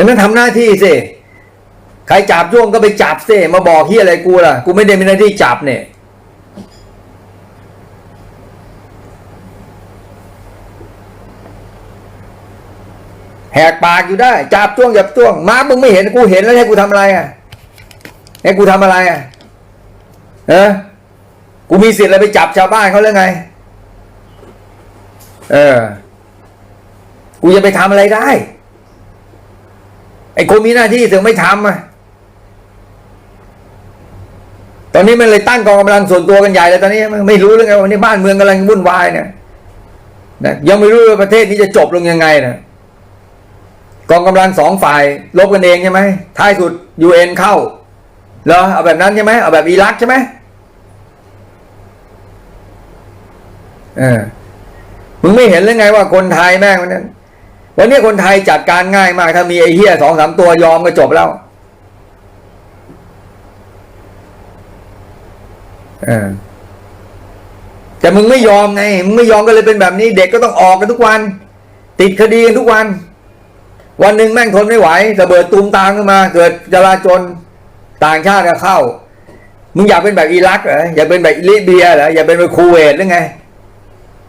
ฉะนั้นทำหน้าที่สิใครจับจ้วงก็ไปจับสิมาบอกที่อะไรกูล่ะ กูไม่ได้มีหน้าที่จับเนี่ยแหกปากอยู่ได้ จับจ้วงจับจ้วงมามึงไม่เห็นกูเห็นแล้วให้กูทำอะไรอะให้กูทำอะไรอะเออกูมีสิทธิ์อะไรไปจับชาวบ้านเขาหรือไง เออ กูจะไปทำอะไรได้ ไอ้คนมีหน้าที่ถึงไม่ทำอะตอนนี้มันเลยตั้งกองกำลังส่วนตัวกันใหญ่เลยตอนนี้ไม่รู้เรื่องไงวันนี้บ้านเมืองกำลังวุ่นวายเนี่ยนะยังไม่รู้ว่าประเทศนี้จะจบลงยังไงนะกองกำลังสองฝ่ายลบกันเองใช่ไหมท้ายสุดยูเอ็นเข้าเหรอเอาแบบนั้นใช่ไหมเอาแบบอิรักใช่ไหมเออมึงไม่เห็นเลยไงว่าคนไทยแม่งนั้น วันนี้คนไทยจัดการง่ายมาก ถ้ามีไอ้เหี้ยสองสามตัวยอมก็จบแล้วเออแต่มึงไม่ยอมไงมึงไม่ยอมก็เลยเป็นแบบนี้ เด็กก็ต้องออกกันทุกวัน ติดคดีกันทุกวัน วันหนึ่งแม่งทนไม่ไหวระเบิดตูมตามขึ้นมา เกิดจราจนต่างชาติก็เข้า มึงอยากเป็นแบบอิรักเหรออยากเป็นแบบลิเบียเหรออยากเป็นแบบคูเวตหรือไง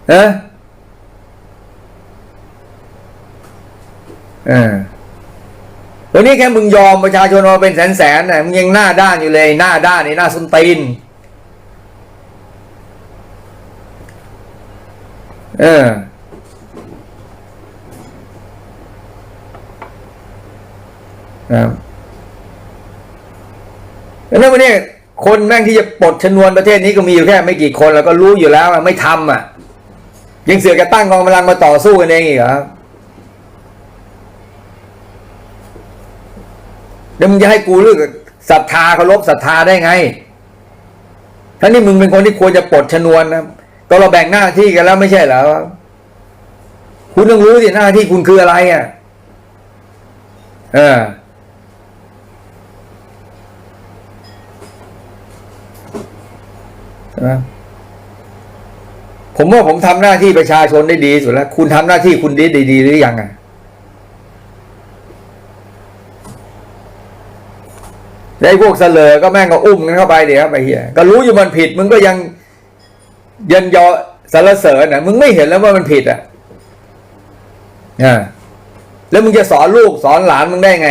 เออ เออวันนี้แค่มึงยอมประชาชนมาเป็นแสนๆน่ะมึงยังหน้าด้านอยู่เลย หน้าด้านนี่หน้าสุนตีนเออครับแล้ววันนี้คนแม่งที่จะปลดชนวนประเทศนี้ก็มีอยู่แค่ไม่กี่คนแล้วก็รู้อยู่แล้วไม่ทำอะ ยังเสือกจะตั้งกองกำลังมาต่อสู้กันเองอีกเหรอ แล้วมึงจะให้กูเลือกศรัทธาเคารพศรัทธาได้ไงทั้งนี้มึงเป็นคนที่ควรจะปลดชนวนนะก็เราแบ่งหน้าที่กันแล้วไม่ใช่เหรอคุณต้องรู้สิหน้าที่คุณคืออะไรอะเออผมว่าผมทำหน้าที่ประชาชนได้ดีสุดแล้ว คุณทำหน้าที่คุณดีดีหรือยังอะ แล้ว ไอ้พวกเสลอก็แม่งก็อุ้มกันเข้าไปเดี๋ยวไปเฮียก็รู้อยู่มันผิด มึงก็ยังยันยอสารเสริญนะมึงไม่เห็นแล้วว่ามันผิดอะอ่าแล้วมึงจะสอนลูกสอนหลานมึงได้ไง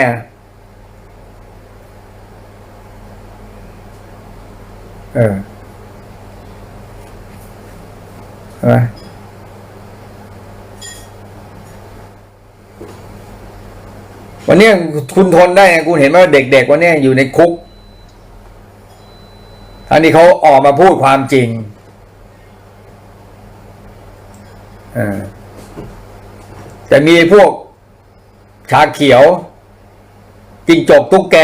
เออใช่ไหม วันนี้คุณทนได้ไงคุณเห็นไหมว่าเด็กๆวันนี้อยู่ในคุกท่านที่เขาออกมาพูดความจริงอแต่มีพวกชาเขียวจิงจกตุ๊กแก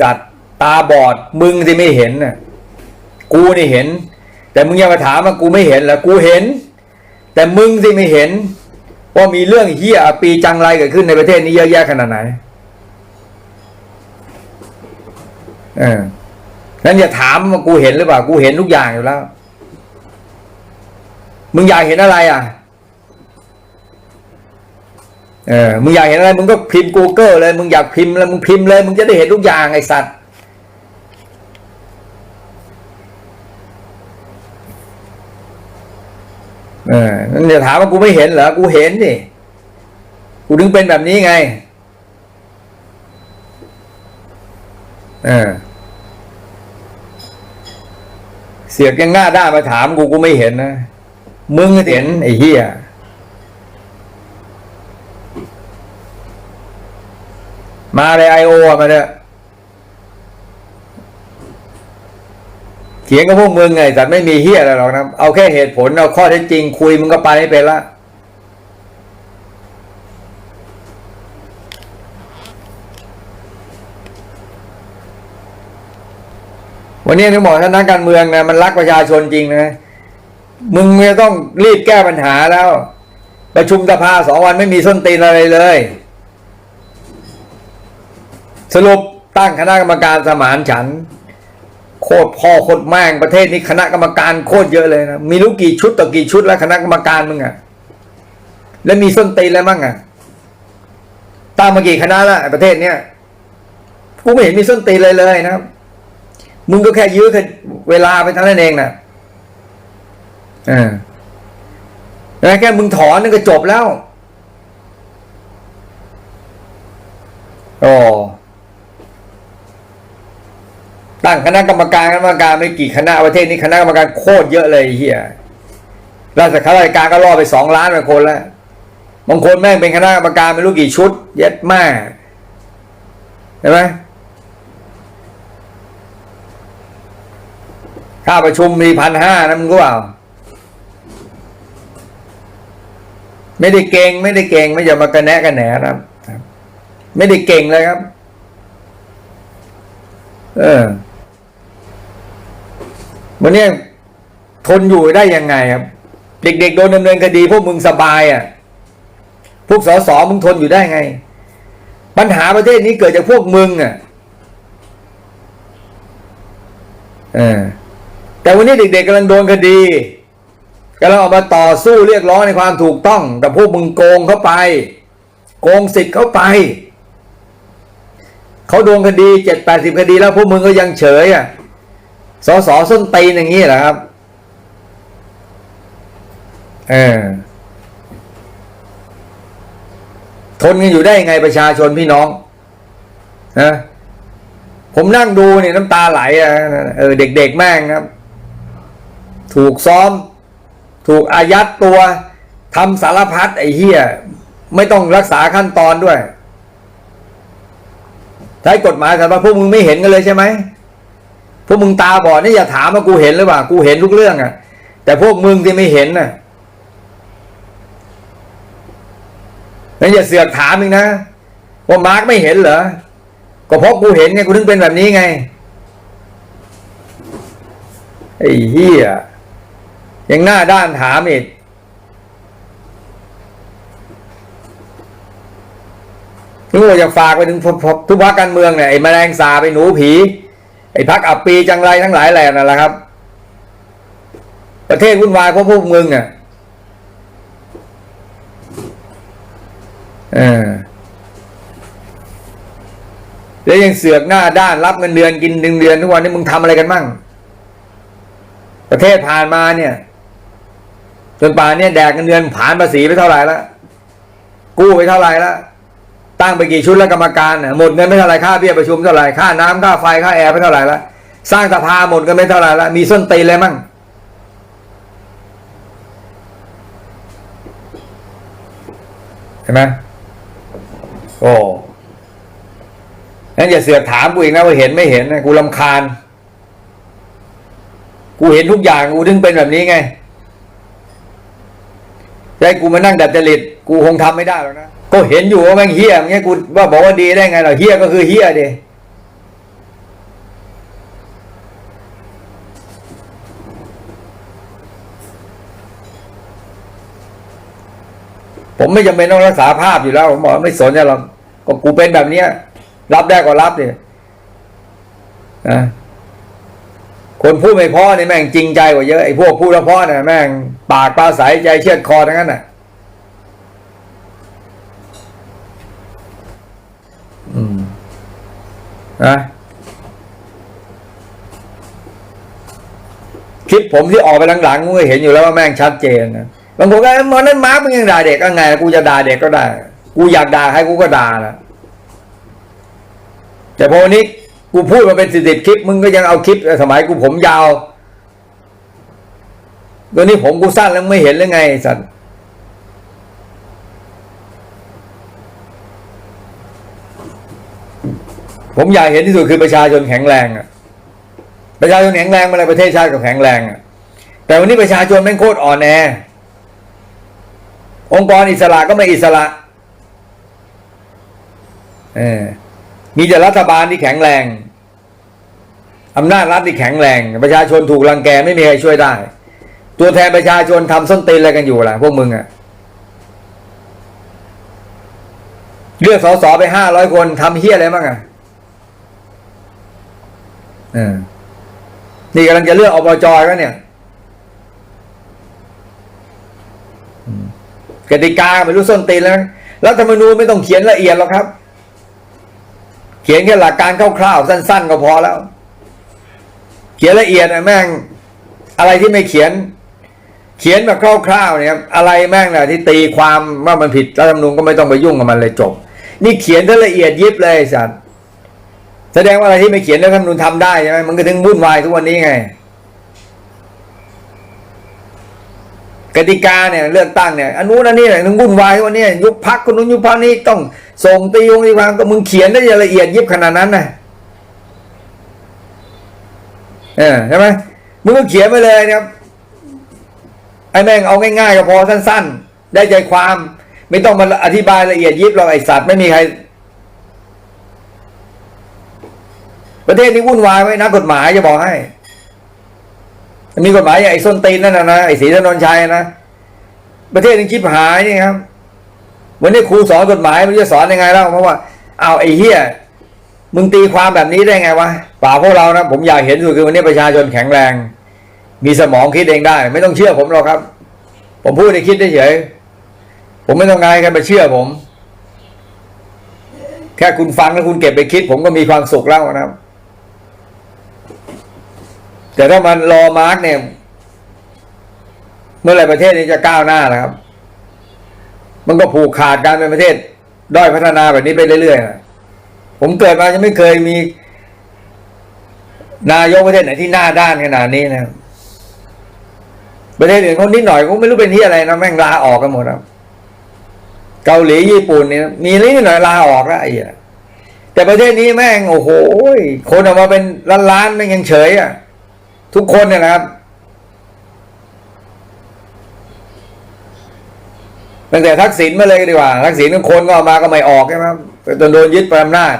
สัตว์ ตาบอด มึงที่ไม่เห็นน่ะ กูนี่เห็น แต่มึงอย่ามาถามว่ากูไม่เห็นเหรอกูเห็น แต่มึงสิไม่เห็นว่ามีเรื่องเฮียปีจังไรเกิดขึ้นในประเทศนี้เยอะแยะขนาดไหน เออนั้นอย่าถามว่ากูเห็นหรือเปล่า กูเห็นทุกอย่างอยู่แล้ว มึงอยากเห็นอะไร อะ เออ มึงอยากเห็นอะไร มึงก็พิมพ์ Google เลย มึงอยากพิมพ์แล้วมึงพิมพ์เลย มึงจะได้เห็นทุกอย่างไอ้สัตว์ เออนั่นจะถามว่ากูไม่เห็นเหรอ กูเห็นดิ กูถึงเป็นแบบนี้ไง เออ เสียกยังหน้าด้ามาถามกูกูไม่เห็นนะ มึงเห็นไอ้เหี้ยมาเลยไอโอมาเถอะเถียงกับพวกมึงไงแต่ไม่มีเฮียอะไรหรอกนะ เอาแค่เหตุผล เอาข้อเท็จจริงคุยมึงก็ไปไม่เป็นละ วันนี้นึกบอกท่านนักการเมืองนะมันรักประชาชนจริงนะมึงจะต้องรีบแก้ปัญหาแล้ว ประชุมสภาสองวันไม่มีส้นตีนอะไรเลย สรุปตั้งคณะกรรมการสมานฉันท์โคตรพ่อโคตรแม่งประเทศนี้คณะกรรมการโคตรเยอะเลยนะมีรู้กี่ชุดต่อกี่ชุดแล้วคณะกรรมการมึงอะแล้วมีส้นตีนแล้วมั่งอะตั้งมากี่คณะละประเทศเนี้ยกูไม่เห็นมีส้นตีนเลยเลยนะครับ มึงก็แค่ยื้อเวลาไปเท่านั้นเองนะอ่าแค่มึงถอนนึงก็จบแล้วโอ้ตั้งคณะกรรมการคณะกรรมการไม่กี่คณะประเทศนี้คณะกรรมการโคตรเยอะเลยเฮียราชการราชการก็ล่อไปสองล้านกว่าคนแล้วบางคนแม่งเป็นคณะกรรมการไม่รู้กี่ชุด เย็ดม่เห็นไหม ค่าประชุมมีพันห้านะมึงรู้เปล่าไม่ได้เก่งไม่ได้เก่งไม่อย่ามากระแนะกระแหนนะครับ ไม่ได้เก่งเลยครับ เออวันนี้ทนอยู่ได้ยังไงครับ เด็กๆโดนดำเนินคดีพวกมึงสบายอะ พวกสสมึงทนอยู่ได้ไง ปัญหาประเทศนี้เกิดจากพวกมึงอะ เออ แต่วันนี้เด็กๆกำลังโดนคดีกำลังออกมาต่อสู้เรียกร้องในความถูกต้องแต่พวกมึงโกงเข้าไป โกงสิทธิ์เข้าไปเขาโดนคดีเจ็ดแปดสิบคดีแล้วพวกมึงก็ยังเฉยอะสอสอส้นตีนอย่างนี้เหรอครับเออทนกันอยู่ได้ยังไงประชาชนพี่น้องนะผมนั่งดูเนี่ยน้ำตาไหลอะเออเด็กๆแม่งครับ ถูกซ้อม ถูกอายัดตัวทำสารพัดไอ้เหี้ยไม่ต้องรักษาขั้นตอนด้วย ใช้กฎหมายสำหรับพวกมึงไม่เห็นกันเลยใช่ไหมพวกมึงตาบอดนี่อย่าถามว่ากูเห็นหรือเปล่ากูเห็นทุกเรื่องอะ่ะ แต่พวกมึงที่ไม่เห็นน่ะนั่นอย่าเสือกถามอีกนะว่ามาร์กไม่เห็นเหรอก็เพราะกูเห็นไงกูถึงเป็นแบบนี้ไงไอ้เหี้ย ยังหน้าด้านถามอีกนึกว่าจะฝากไปถึงทุกพักการเมืองเนี่ยไอ้แมลงสาบไอ้หนูผี ไอ้พักอับปีจังไรทั้งหลายแหล่นั่นแหละครับ ประเทศวุ่นวายเพราะพวกมึงอะเออแล้วยังเสือกหน้าด้านรับเงินเดือนกินเดือนเดือนทุกวันนี้มึงทำอะไรกันมั่ง ประเทศผ่านมาเนี่ย จนป่านเนี่ยแดกเงินเดือนผ่านภาษีไปเท่าไหร่ละกู้ไปเท่าไหร่ละตั้งไปกี่ชุดแล้วกรรมการน่ะหมดเงินไม่เท่าไหร่ค่าเบี้ยประชุมเท่าไหร่ค่าน้ำค่าไฟค่าแอร์ไปเท่าไหร่ละสร้างสภาหมดกันไม่เท่าไหร่ละมีส้นตีนเลยมั่งเห็นไหมโอ้งั้นอย่าเสือกถามกูอีกนะว่าเห็นไม่เห็นนะกูลำคาญ กูเห็นทุกอย่างกูถึงเป็นแบบนี้ไง ให้กูมานั่งดัดจริตกูคงทำไม่ได้หรอกนะก็เห็นอยู่ว่าแม่งเฮี้ยอย่างเงี้ยกูว่าบอกว่าดีได้ไงล่ะเฮี้ยก็คือเฮี้ยดิผมไม่จำเป็นต้องรักษาภาพอยู่แล้วผมบอกไม่สนใจหรอกก็กูเป็นแบบเนี้ย รับได้ก็รับเนี่ยนะ คนพูดไม่เพอเนี่ยแม่งจริงใจกว่าเยอะไอ้พวกพูดแล้วเพอเนี่ยแม่งปากปลาใสใจเชือดคอทั้งนั้นน่ะอืมนะคลิปผมที่ออกไปหลังๆกูเห็นอยู่แล้วว่าแม่งชัดเจนนะบางคนก็มันนั้นมาร์กมันยังด่าเด็กก็ไงกูจะด่าเด็กก็ได้ กูอยากด่าใครกูก็ด่านะแต่พอวันนี้ กูพูดมาเป็นสิบสิบคลิป มึงก็ยังเอาคลิปสมัยกูผมยาวตัวนี้ผมกูสั้นแล้วไม่เห็นเลยไงสัตว์ผมอยากเห็นที่สุดคือประชาชนแข็งแรงอะประชาชนแข็งแรงมาในประเทศชาติก็แข็งแรงอะแต่วันนี้ประชาชนแม่งโคตรอ่อนแอ องค์กรอิสระก็ไม่อิสระ เออ มีแต่รัฐบาลที่แข็งแรงอำนาจรัฐที่แข็งแรง ประชาชนถูกรังแกไม่มีใครช่วยได้ ตัวแทนประชาชนทำส้นตีนอะไรกันอยู่ล่ะพวกมึงอะเลือกสสไปห้าร้อยคนทำเฮี้ยอะไรบ้างอะอนี่กำลังจะเลือกอบจก็เนี่ยกติกาไม่รู้ส้นตีนแล้วรัฐธรรมนูญไม่ต้องเขียนละเอียดหรอกครับ เขียนแค่หลักการคร่าวๆสั้น ๆ ก็พอแล้ว เขียนละเอียดนะแม่ง อะไรที่ไม่เขียน เขียนแบบคร่าวๆเนี่ยอะไรแม่งนะที่ตีความว่ามันผิดรัฐธรรมนูญก็ไม่ต้องไปยุ่งกับมันเลยจบ นี่เขียนถ้าละเอียดยิบเลยสัตว์แสดงว่าอะไรที่ไม่เขียนรัฐธรรมนูญทำได้ใช่ไหมมันก็ถึงวุ่นวายทุกวันนี้ไง กติกาเนี่ยเลือกตั้งเนี่ยอันนู้นอันนี้เนี่ยถึงวุ่นวายวันนี้ยุบพักคนนู้นยุบพักนี้ต้องส่งตีวงตีความก็มึงเขียนได้ละเอียดยิบขนาดนั้นนะเออใช่ไหมมึงก็เขียนไปเลยนะครับไอ้แม่งเอาง่ายๆก็พอสั้น ๆ ได้ใจความ ไม่ต้องมาอธิบายละเอียดยิบหรอกไอสัตว์ไม่มีใคร ประเทศนี้วุ่นวายไว้นักกฎหมายจะบอกให้ มีกฎหมายอย่างไอ้ส้นตีนนั่นนะนะไอ้ศรีถนนชัยนะประเทศนึงคิดหายนี่ครับวันนี้ครูสอนกฎหมายมันจะสอนยังไงเล่าเพราะว่าเอาไอ้เฮียมึงตีความแบบนี้ได้ไงวะป่าพวกเรานะผมอยากเห็นสุดคือวันนี้ประชาชนแข็งแรง มีสมองคิดเองได้ ไม่ต้องเชื่อผมหรอกครับ ผมพูดให้คิดเฉยผมไม่ต้องการใครมาเชื่อผม แค่คุณฟังแล้วคุณเก็บไปคิด ผมก็มีความสุขแล้วนะครับ แต่ถ้ามันรอมาร์กเนี่ย เมื่อไรประเทศนี้จะก้าวหน้านะครับ มันก็ผูกขาดการเป็นประเทศ ด้อยพัฒนาแบบนี้ไปเรื่อยๆนะผมเกิดมายังไม่เคยมี นายกประเทศไหนที่หน้าด้านขนาดนี้นะประเทศอื่นเขานิดหน่อยเขาไม่รู้เป็นที่อะไรนะแม่งลาออกกันหมดครับเกาหลีญี่ปุ่นเนี่ยมีนิดหน่อยลาออกแล้วไอ้แต่ประเทศนี้แม่งโอ้โหคนออกมาเป็นล้านๆแม่งยังเฉยอะ ทุกคนเนี่ยนะครับตั้งแต่ทักษิณมาเลยดีกว่า ทักษิณทุกคนก็ออกมาก็ไม่ออกใช่ไหมครับจนโดนยึดอำนาจ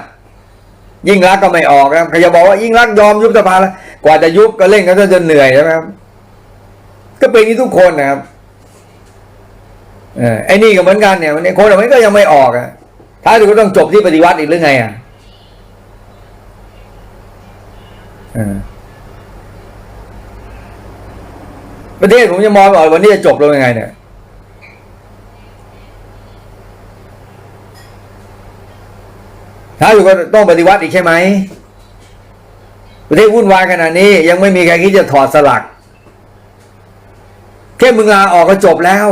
ยิ่งรักก็ไม่ออกนะครับใครจะบอกว่ายิ่งรักยอมยุบสภาแล้วกว่าจะยุบก็เล่นกันจนเหนื่อยใช่ไหมครับก็เป็นอย่ทุกคนนะครับเออไอ้นี่ก็เหมือนกันเนี่ยวันนี้คนมันก็ยังไม่ออกอะท้ายสุดก็ต้องจบที่ปฏิวัติอีกหรือไงอะเออ ประเทศผมจะมองว่าวันนี้จะจบลงยังไงเนี่ยท้าอยสุดก็ต้องปฏิวัติอีกใช่ไหมประเทศวุ่นวายขนาดนี้ ยังไม่มีใครคิดจะถอดสลักแค่มึงลาออกก็จบแล้ว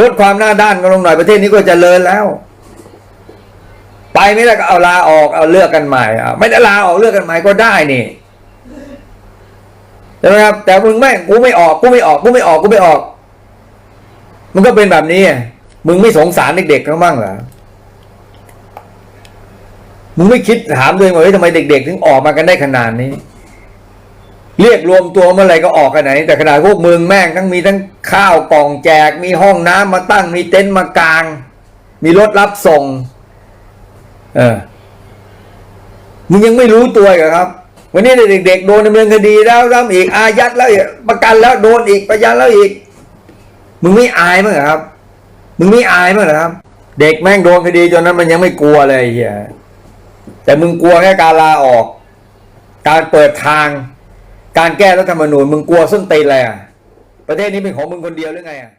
ลดความหน้าด้านกันลงหน่อยประเทศนี้ก็จเจริญแล้ว ไปไม่ได้ก็เอาลาออกเอาเลือกกันใหม่ไม่ได้ลาออกเลือกกันใหม่ก็ได้นี่ ช่ไหมครับแต่มึงไม่กูไม่ออกกูไม่ออกกูไม่ออกกูไม่ออก มันก็เป็นแบบนี้ มึงไม่สงสารเด็กๆเขาบ้างเหรอมึงไม่คิดถามตัวเองว่าเฮ้ยทำไมเด็ก ๆ ถึงออกมากันได้ขนาดนี้ เรียกรวมตัวเมื่อไหร่ก็ออกกันไหน แต่ขนาดพวกมึงแม่งทั้งมีทั้งข้าวกล่องแจก มีห้องน้ำมาตั้ง มีเต็นท์มากาง มีรถรับส่ง เออมึงยังไม่รู้ตัวเหรอครับ วันนี้เด็กๆโดนดำเนินคดีแล้วแล้วอีกอายัดแล้วอีกประกันแล้วโดนอีกประยันแล้วอีก มึงไม่อายมั้งเหรอครับ มึงไม่อายมั้งเหรอครับ เด็กแม่งโดนคดีจนนั้นมันยังไม่กลัวเลยเฮียแต่มึงกลัวแค่การลาออก การเปิดทาง การแก้รัฐธรรมนูญมึงกลัวส้นตีนอะไรอะประเทศนี้เป็นของมึงคนเดียวหรือไงอะ